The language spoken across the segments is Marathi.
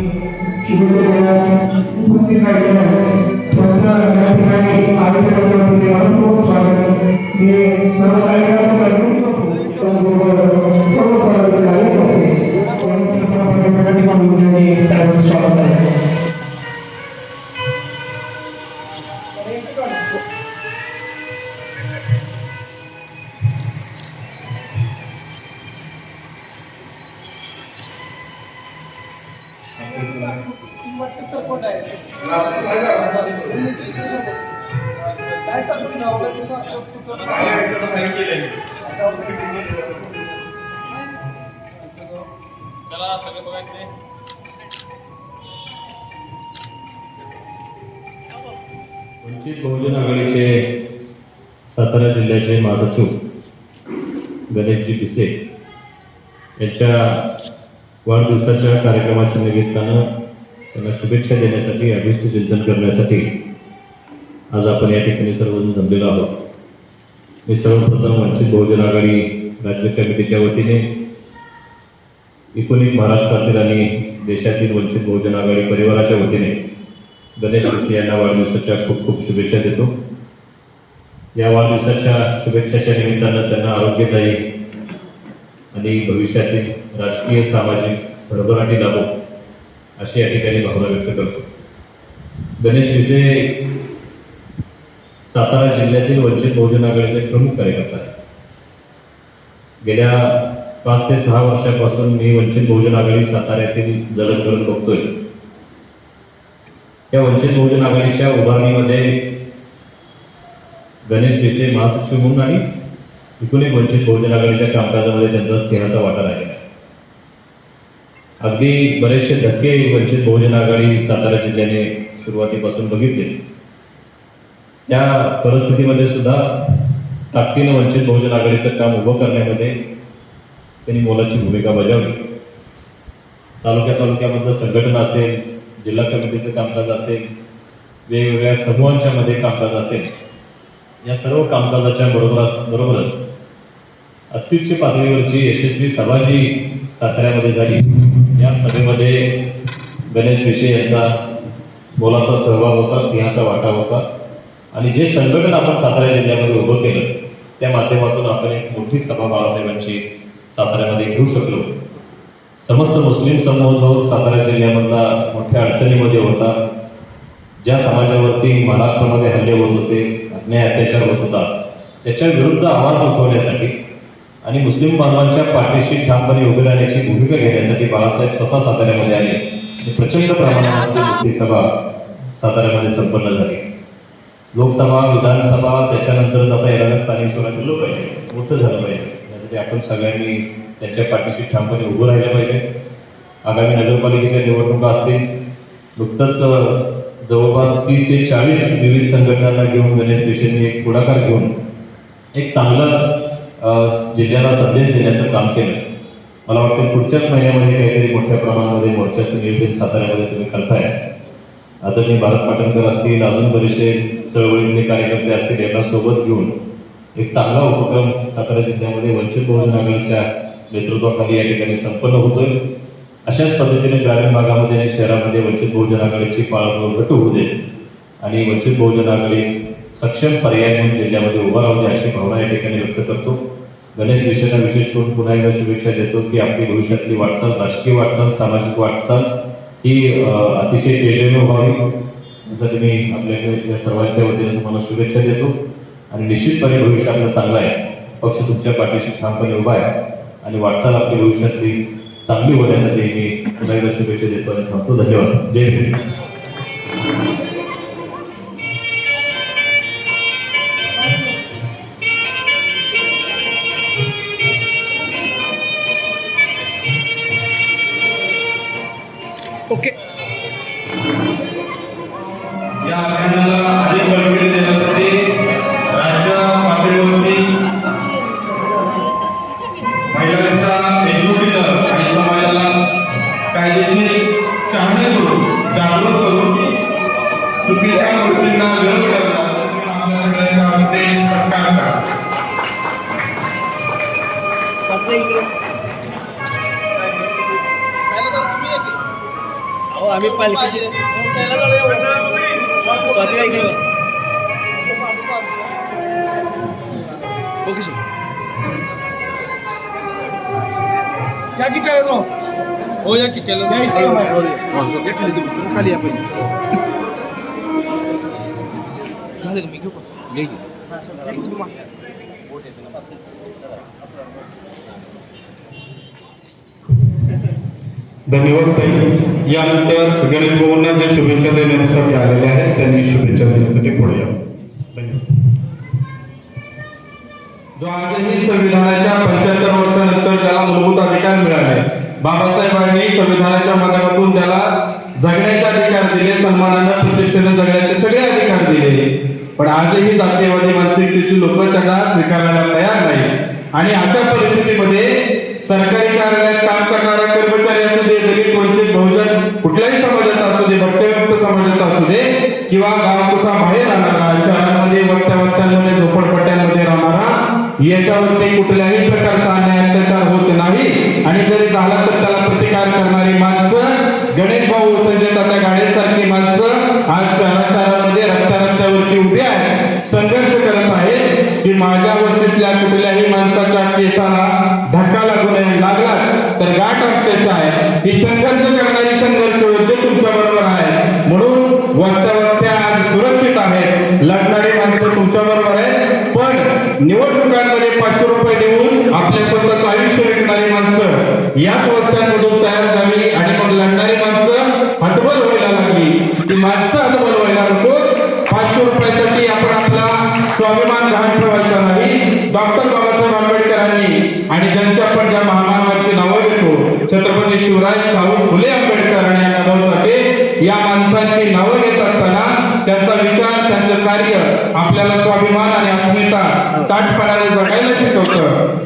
शुभेच्छा देण्यास उपस्थित राहिलेले आहेत चला सगळे वंचित बहुजन आघाडीचे सातारा जिल्ह्याचे महासचिव गणेशजी पिसे यांच्या वाढदिवसाच्या कार्यक्रमाच्या निमित्तानं त्यांना शुभेच्छा देण्यासाठी अभिष्ट चिंतन करण्यासाठी आज आपण या ठिकाणी सर्वजण जमलेलो आहोत. मी सर्वप्रथम वंचित बहुजन आघाडी राज्य समितीच्या वतीने एकूण एक महाराष्ट्रातील आणि देशातील वंचित बहुजन आघाडी परिवाराच्या वतीने गणेश जोशी यांना वाढदिवसाच्या खूप खूप शुभेच्छा देतो. या वाढदिवसाच्या शुभेच्छाच्या निमित्तानं त्यांना आरोग्यदायी आणि भविष्यातील राजकीय सामाजिक भरभराटी लाभो हो अशी या ठिकाणी भावना व्यक्त करतो. गणेश पिसे सातारा जिल्ह्यातील वंचित बहुजन आघाडीचे प्रमुख कार्यकर्ता आहे गेल्या पाच ते सहा वर्षापासून मी वंचित बहुजन आघाडी साताऱ्यातील जडणघडण बघतोय. या वंचित बहुजन आघाडीच्या उभारणीमध्ये गणेश पिसे महासचिव म्हणून आणि एकूण एक वंचित बहुजन आघाडीच्या कामकाजामध्ये त्यांचा सिंहाचा वाटा राहिला अगदी बरेचसे धक्के वंचित बहुजन आघाडी सातारा जिल्ह्याने सुरुवातीपासून बघितले. त्या परिस्थितीमध्ये सुद्धा ताकदीनं वंचित बहुजन आघाडीचं काम उभं करण्यामध्ये त्यांनी मोलाची भूमिका बजावली. तालुक्या तालुक्यामधलं संघटन असेल जिल्हा कमिटीचं कामकाज असेल वेगवेगळ्या समूहांच्या मध्ये कामकाज असेल या सर्व कामकाजाच्या बरोबरच बरोबरच अत्युच्च पातळीवरची यशस्वी सभा जी साताऱ्यामध्ये झाली. या सभेमध्ये गणेश विषय यांचा बोलाचा सहभाग होता सिंहाचा वाटा होता. आणि जे संघटन आपण सातारा जिल्ह्यामध्ये उभं केलं त्या माध्यमातून आपण एक मोठी सभा बाळासाहेबांची साताऱ्यामध्ये घेऊ शकलो. समस्त मुस्लिम समूह जो सातारा जिल्ह्यामधला मोठ्या अडचणीमध्ये होता. ज्या समाजावरती महाराष्ट्रामध्ये हल्ले होत होते अन्याय अत्याचार होत होता त्याच्या विरुद्ध आवाज उठवण्यासाठी आणि मुस्लिम बांधवांच्या पाठीशी ठामपणे उभे राहण्याची भूमिका घेण्यासाठी बाळासाहेब स्वतः साताऱ्यामध्ये आले. प्रचंड प्रमाणामध्ये मोठी सभा साताऱ्यामध्ये संपन्न झाली. लोकसभा विधानसभा त्याच्यानंतर आता येणाऱ्या स्थानिक स्वराज्य दिलं पाहिजे मोठं झालं पाहिजे. त्यासाठी आपण सगळ्यांनी त्यांच्या पाठीशी ठामपणे उभं राहिलं पाहिजे. आगामी नगरपालिकेच्या निवडणुका असतील नुकतंच जवळपास तीस ते चाळीस विविध संघटनांना घेऊन गणेश देशेंनी एक पुढाकार घेऊन एक चांगला जिल्ह्याला संदेश देण्याचं काम केलं. मला वाटतं पुढच्याच महिन्यामध्ये काहीतरी मोठ्या प्रमाणामध्ये मोर्चाचं नियोजन साताऱ्यामध्ये तुम्ही करताय. आता जे भारत पाटणकर असतील अजून बरेचसे चळवळीतले कार्यकर्ते असतील यांना सोबत घेऊन एक चांगला उपक्रम सातारा जिल्ह्यामध्ये वंचित बहुजन आघाडीच्या नेतृत्वाखाली या ठिकाणी संपन्न होतोय. अशाच पद्धतीने ग्रामीण भागामध्ये आणि शहरामध्ये वंचित बहुजन आघाडीची पाळंमुळ घट होऊ दे आणि वंचित बहुजन आघाडी सक्षम पर्याय म्हणून जिल्ह्यामध्ये उभा राहू दे अशी भावना या ठिकाणी व्यक्त करतो. गणेश विषयांना विशेष करून पुन्हा एकदा शुभेच्छा देतो की आपली भविष्यातली वाटचाल राजकीय वाटचाल सामाजिक वाटचाल ही अतिशय तेजस्वी व्हावी. यासाठी मी आपल्या सर्वांच्या वतीने तुम्हाला शुभेच्छा देतो. आणि निश्चितपणे भविष्य आपलं चांगलं आहे. पक्ष तुमच्या पाठीशी ठामपणे उभा आहे. आणि वाटचाल आपली भविष्यातली चांगली होण्यासाठी मी पुन्हा एकदा शुभेच्छा देतो आणि थांबतो. धन्यवाद. जय हिंद. ओके या आम्ही पालखीचे स्वाती काय इकडे ओके या की काय हो? या की केलं. खाली या पहिले. झालं मी घेऊ का? घे धन्यवाद ताई. यानंतर गणेश भाऊंना जे शुभेच्छा देण्यासाठी आलेले आहेत त्यांनी शुभेच्छा देण्यासाठी पुढे यावं जो आजही संविधानाच्या पंच्याहत्तर वर्षानंतर त्याला मूलभूत अधिकार मिळाले बाबासाहेबांनी संविधानाच्या माध्यमातून त्याला जगण्याचे अधिकार दिले सन्मानानं प्रतिष्ठेने जगण्याचे सगळे अधिकार दिले. पण आजही जातीयवादी मानसिकतेची लोक त्यांना स्वीकारायला तयार नाही आणि अशा परिस्थितीमध्ये सरकारी कार्यालयात काम करणारा कर्मचारी असू दे दलित वंचित बहुजन कुठल्याही समाजाचा असू दे भटक्यामुक्त समाजाचा असू दे किंवा गावकुसा बाहेर राहणारा शहरांमध्ये वस्त्या वस्त्यांमध्ये झोपडपट्ट्यांमध्ये राहणारा याच्यावरती कुठल्याही प्रकारचा अन्याय अत्याचार होत नाही. आणि जरी झाला तर त्याला प्रतिकार करणारी माणसं गणेश भाऊ संजय तात्या गाडेसारखी माणसं आज शहरा शहरामध्ये रस्त्या रस्त्यावरती उभी आहेत. संघर्ष माझ्या वस्तीतल्या कुठल्याही माणसाच्या केसाला धक्का लागू नये लागला तर गाठ आमच्याशी आहे. ही संघर्ष करणारी संघर्ष योद्धे तुमच्या बरोबर आहे. म्हणून वस्त्या वस्त्या आज सुरक्षित आहेत लढणारी माणसं तुमच्या बरोबर आहे पण निवडणुकांमध्ये पाचशे रुपये देऊन आपल्या स्वतःचं आयुष्य विकणारी माणसं याच वस्त्या स्वाभिमान घाण ठेवायचा नाही. डॉक्टर बाबासाहेब आंबेडकरांनी आणि ज्यांच्या आपण ज्या महामानवांची नावं घेतो छत्रपती शिवराज शाहू फुले आंबेडकर आणि अण्णाभाऊ साठे या माणसांची नावं घेत असताना त्यांचा विचार त्यांचं कार्य आपल्याला स्वाभिमान आणि अस्मिता ताटपणाने जगायला शिकवतं.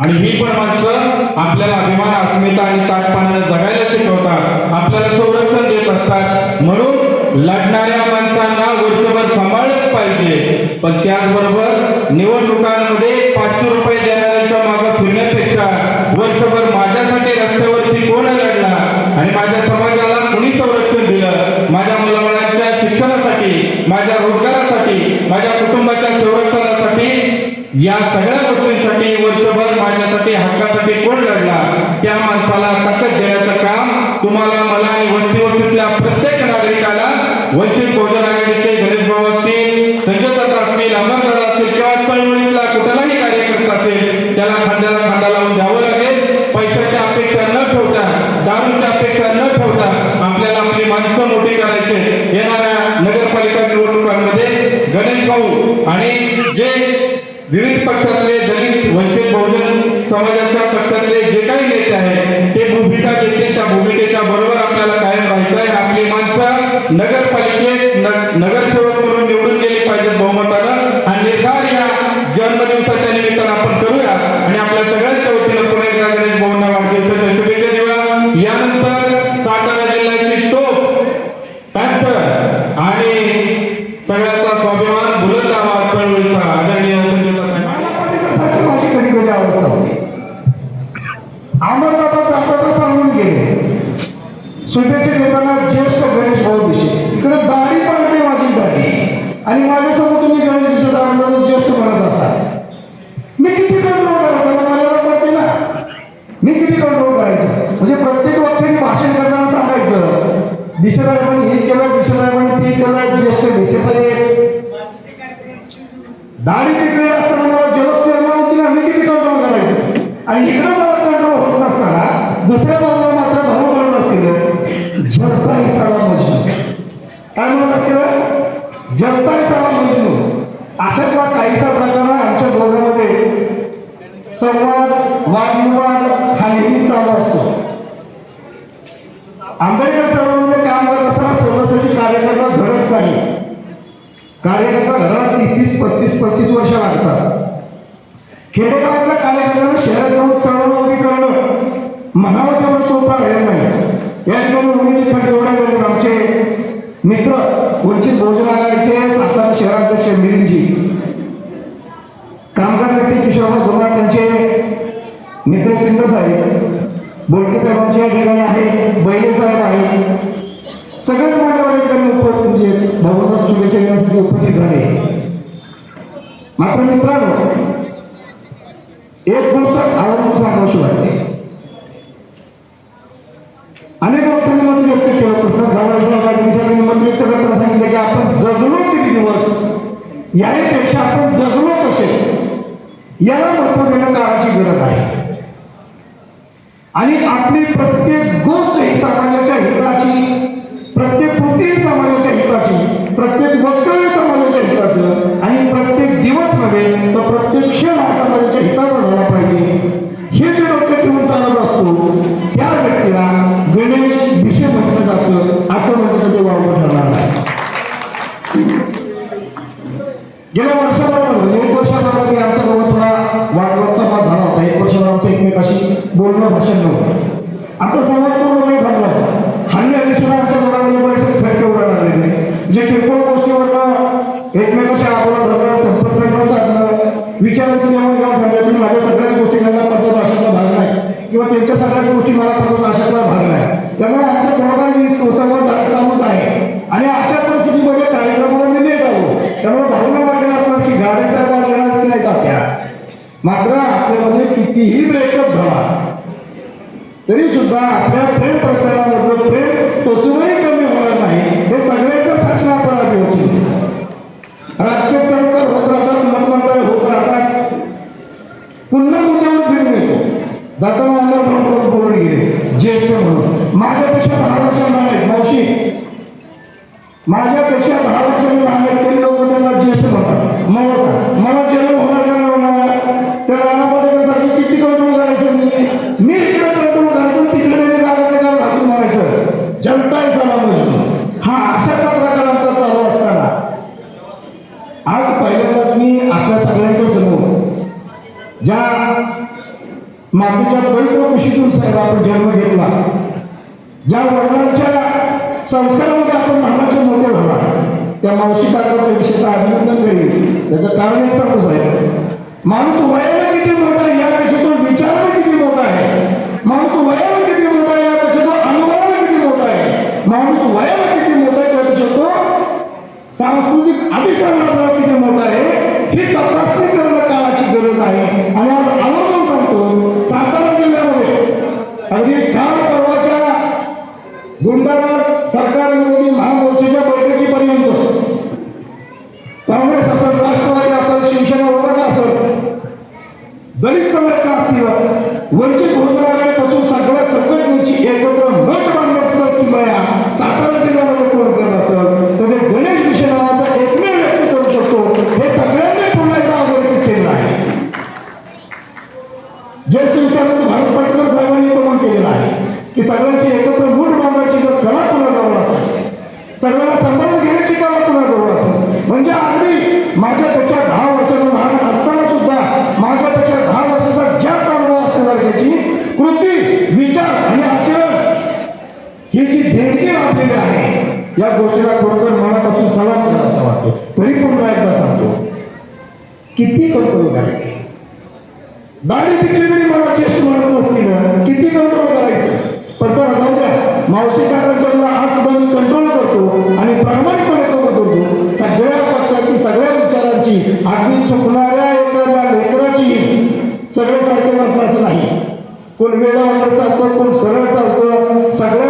आणि ही पण माणसं आपल्याला अभिमान अस्मिता आणि ताटपणाने जगायला शिकवतात. आपल्याला संरक्षण देत असतात. म्हणून लढणाऱ्या माणसांना वर्षभर सांभाळ पाहिजे. पण त्याचबरोबर निवडणुकांमध्ये पाचशे रुपये देणाऱ्यांच्या मागे फिरण्यापेक्षा वर्षभर माझ्यासाठी रस्त्यावरती कोण लढला आणि माझ्या समाजाला कोणी संरक्षण दिलं? माझ्या मुलाबाळांच्या शिक्षणासाठी माझ्या रोजगारासाठी माझ्या कुटुंबाच्या संरक्षणासाठी या सगळ्या गोष्टींसाठी वर्षभर माझ्यासाठी हक्कासाठी कोण लढला त्या माणसाला ताकद देण्याचं काम तुम्हाला मला आणि वस्ती वस्तीतल्या प्रत्येक नागरिकाला वंचित बहुजन आघाडीचे गणेश भाऊ संजय दत्त असतील अमरदादा असतील किंवा चळवळीतला असतील जनता ही सर्व मजनू म्हणजे अशातला काहीसा प्रकार आमच्या दोघांमध्ये संवाद वादविवाद हा नेहमी चालू असतो. आंबेडकर चळवळीमध्ये काम करत असताना सदस्याची कार्यकर्ता घडत नाही. कार्यकर्ता घरात तीस तीस पस्तीस पस्तीस वर्ष लागतात खेडेगावातल्या कार्यकर्त्यांना शहरात जाऊन चळवळ उभी करणं म्हणावं तेवढं सोपं राहिलं नाही. या ठिकाणी उमेदीची खट एवढ्या करून आमचे मित्र वंचित बहुजन आघाडीचे सातारा शहराध्यक्ष मिलिंदजी कामगार नेते किशोरराव जोराट त्यांचे नितेश सिंध साहेब बोलके साहेबांच्या ठिकाणी आहे बैले साहेब आहे. सगळेच मान्यवर उपस्थित म्हणजे भगवंत शुभेच्छा देण्यासाठी उपस्थित झाले. मात्र मित्रांनो एक गोष्ट याला महत्त्व देणं काळाची गरज आहे. आणि आपली प्रत्येक गोष्ट ही सामान्य जन्म घेतला. ज्या वडिलांच्या संसारामध्ये आपण लहानाचे मोठे झाला. त्या मावशी काकाच्या विषयी अभिनंदन करेल त्याचं कारण एक सांगू साहेब. माणूस वयाला किती मोठा आहे या पेक्षा तो विचार किती मोठा आहे? माणूस वयाला किती मोठा आहे यापेक्षा तो अनुभवाला किती मोठा आहे? माणूस वयाला किती मोठा आहे त्यापेक्षा तो सांस्कृतिक अभिक्रमणाला किती मोठा आहे? ही तपासणी करणं काळाची गरज आहे. आणि आज अनुभव వచ్చి గురుగారు गाडी पिकली तरी मला चेस्ट म्हणत नसतील किती कंट्रोल करायचं पण तर जाऊ द्या मावशी आज पण कंट्रोल करतो आणि प्रामाणिकपणे करतो करतो सगळ्या पक्षाची सगळ्या विचारांची अगदी चुकणाऱ्या एखाद्या लेकराची सगळं कार्यक्रम असं नाही कोण वेळावर चालतं कोण सरळ चालतं सगळ्या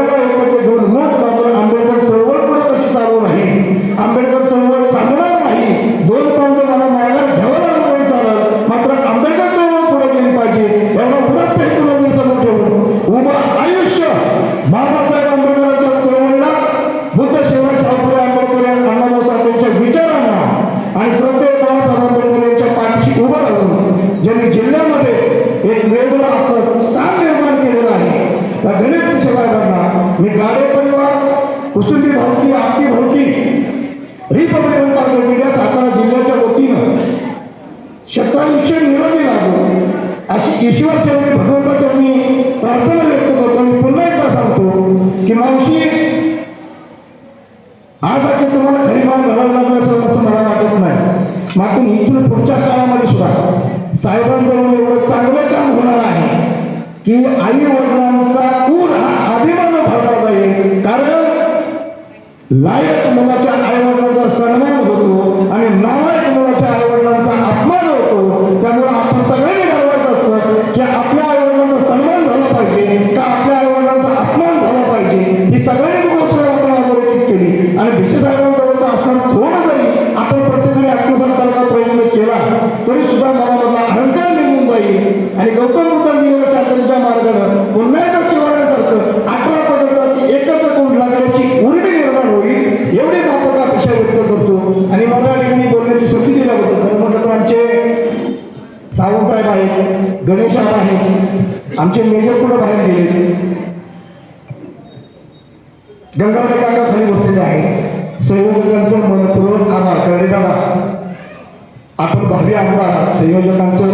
आमचे मेजर कुठं बाहेर गेले? गंगावले काका खाली बसलेले आहेत. संयोजकांचं मनपूर्वक आभार. करण्यात दादा आपण भावी आमदार संयोजकांचं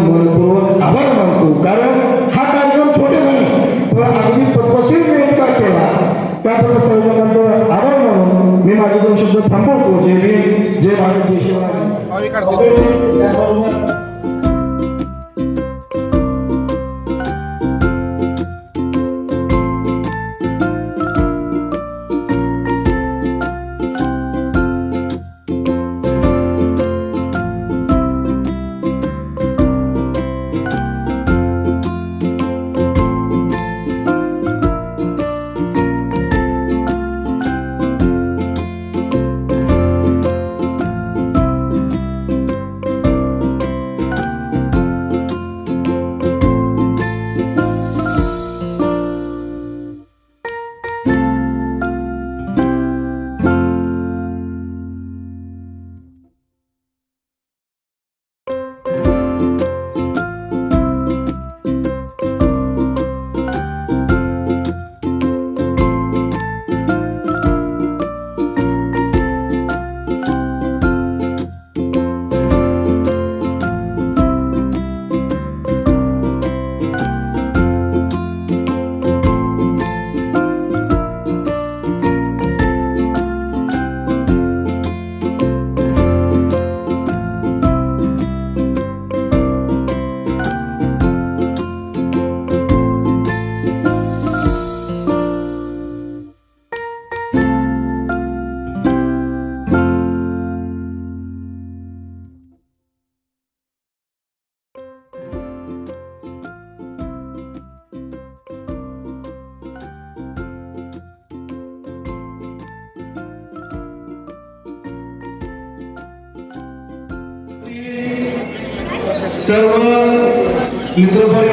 ಇದ್ರ ಬಗ್ಗೆ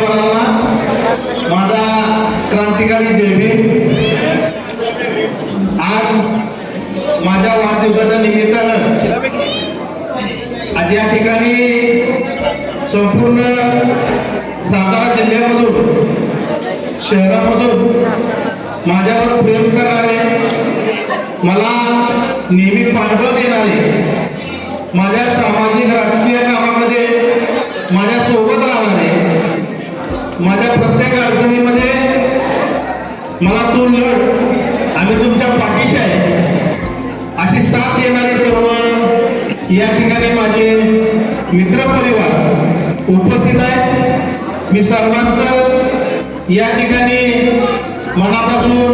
মনাপাতুর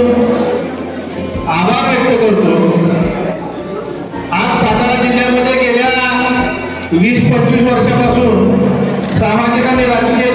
आभार व्यक्त करतो आज सातारा जिल्ह्यामध्ये गेल्या वीस पंचवीस वर्षापासून सामाजिक आणि राजकीय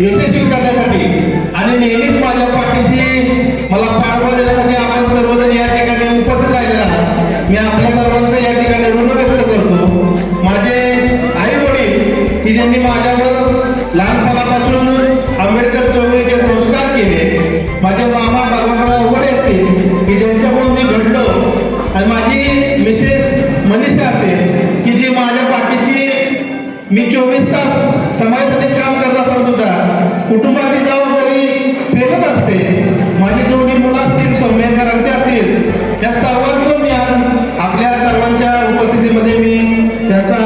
यशस्वी त्याचा